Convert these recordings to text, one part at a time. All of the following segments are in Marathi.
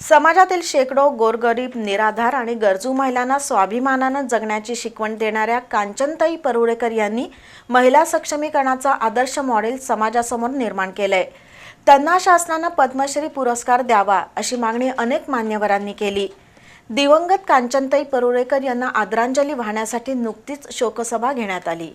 समाजातील शेकडो गोरगरीब निराधार आणि गरजू महिलांना स्वाभिमानानं जगण्याची शिकवण देणाऱ्या कांचनताई परुळेकर यांनी महिला सक्षमीकरणाचा आदर्श मॉडेल समाजासमोर निर्माण केलंय. त्यांना शासनानं पद्मश्री पुरस्कार द्यावा अशी मागणी अनेक मान्यवरांनी केली. दिवंगत कांचनताई परुळेकर यांना आदरांजली वाहण्यासाठी नुकतीच शोकसभा घेण्यात आली.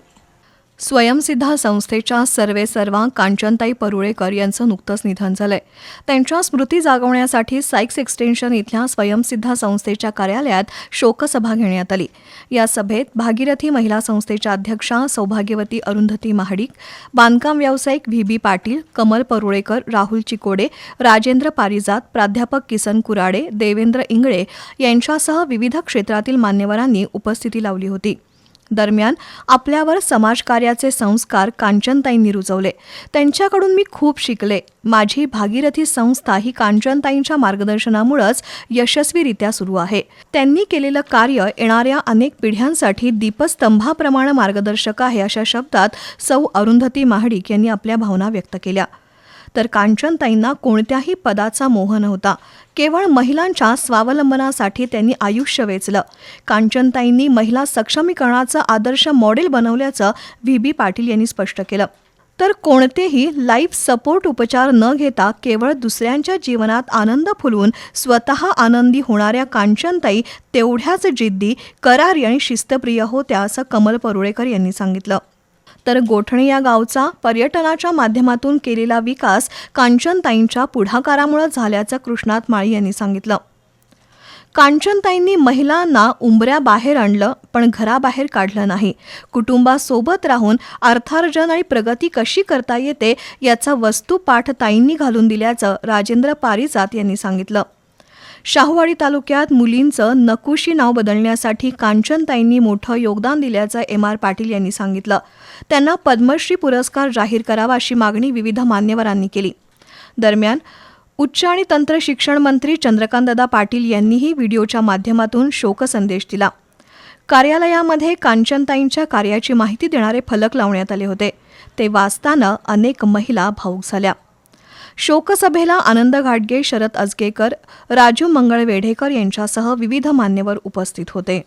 स्वयंसिद्धा संस्थेच्या सर्वे सर्वा कांचनताई परुळेकर यांचं नुकतंच निधन झालंय. त्यांच्या स्मृती जागवण्यासाठी सायक्स एक्सटेन्शन इथल्या स्वयंसिद्धा संस्थेच्या कार्यालयात शोकसभा घेण्यात आली. या सभेत भागीरथी महिला संस्थेच्या अध्यक्षा सौभाग्यवती अरुंधती महाडिक बांधकाम व्यावसायिक व्ही बी पाटील कमल परुळेकर राहुल चिकोडे राजेंद्र पारिजात प्राध्यापक किसन कुराडे देवेंद्र इंगळे यांच्यासह विविध क्षेत्रातील मान्यवरांनी उपस्थिती लावली होती. दरम्यान आपल्यावर समाजकार्याचे संस्कार कांचनताईंनी रुजवले. त्यांच्याकडून मी खूप शिकले. माझी भागीरथी संस्था ही कांचनताईंच्या मार्गदर्शनामुळेच यशस्वीरित्या सुरू आहे. त्यांनी केलेलं कार्य येणाऱ्या अनेक पिढ्यांसाठी दीपस्तंभाप्रमाणे मार्गदर्शक आहे अशा शब्दात सौ अरुंधती महाडिक यांनी आपल्या भावना व्यक्त केल्या. तर कांचनताईंना कोणत्याही पदाचा मोह नव्हता. केवळ महिलांच्या स्वावलंबनासाठी त्यांनी आयुष्य वेचलं. कांचनताईंनी महिला सक्षमीकरणाचं आदर्श मॉडेल बनवल्याचं व्ही. बी. पाटील यांनी स्पष्ट केलं. तर कोणतेही लाईफ सपोर्ट उपचार न घेता केवळ दुसऱ्यांच्या जीवनात आनंद फुलवून स्वतः आनंदी होणाऱ्या कांचनताई तेवढ्याच जिद्दी करारी आणि शिस्तप्रिय होत्या असं कमल परुळेकर यांनी सांगितलं. तर गोठणे या गावचा पर्यटनाच्या माध्यमातून केलेला विकास कांचनताईंच्या पुढाकारामुळे झाल्याचं कृष्णात माळी यांनी सांगितलं. कांचनताईंनी महिलांना उंबऱ्याबाहेर आणलं पण घराबाहेर काढलं नाही. कुटुंबासोबत राहून अर्थार्जन आणि प्रगती कशी करता येते याचा वस्तुपाठ ताईंनी घालून दिल्याचं राजेंद्र पारिजात यांनी सांगितलं. शाहूवाडी तालुक्यात मुलींचं नकुशी नाव बदलण्यासाठी कांचनताईंनी मोठं योगदान दिल्याचं एम आर पाटील यांनी सांगितलं. त्यांना पद्मश्री पुरस्कार जाहीर करावा अशी मागणी विविध मान्यवरांनी केली. दरम्यान उच्च आणि तंत्र शिक्षण मंत्री चंद्रकांतदादा पाटील यांनीही व्हिडिओच्या माध्यमातून शोकसंदेश दिला. कार्यालयामध्ये कांचनताईंच्या कार्याची माहिती देणारे फलक लावण्यात आले होते. ते वाचताना अनेक महिला भाऊक झाल्या. शोकसभेला आनंद घाटगे शरद अजगेकर राजू मंगळ वेढेकर यांच्यासह विविध मान्यवर उपस्थित होते.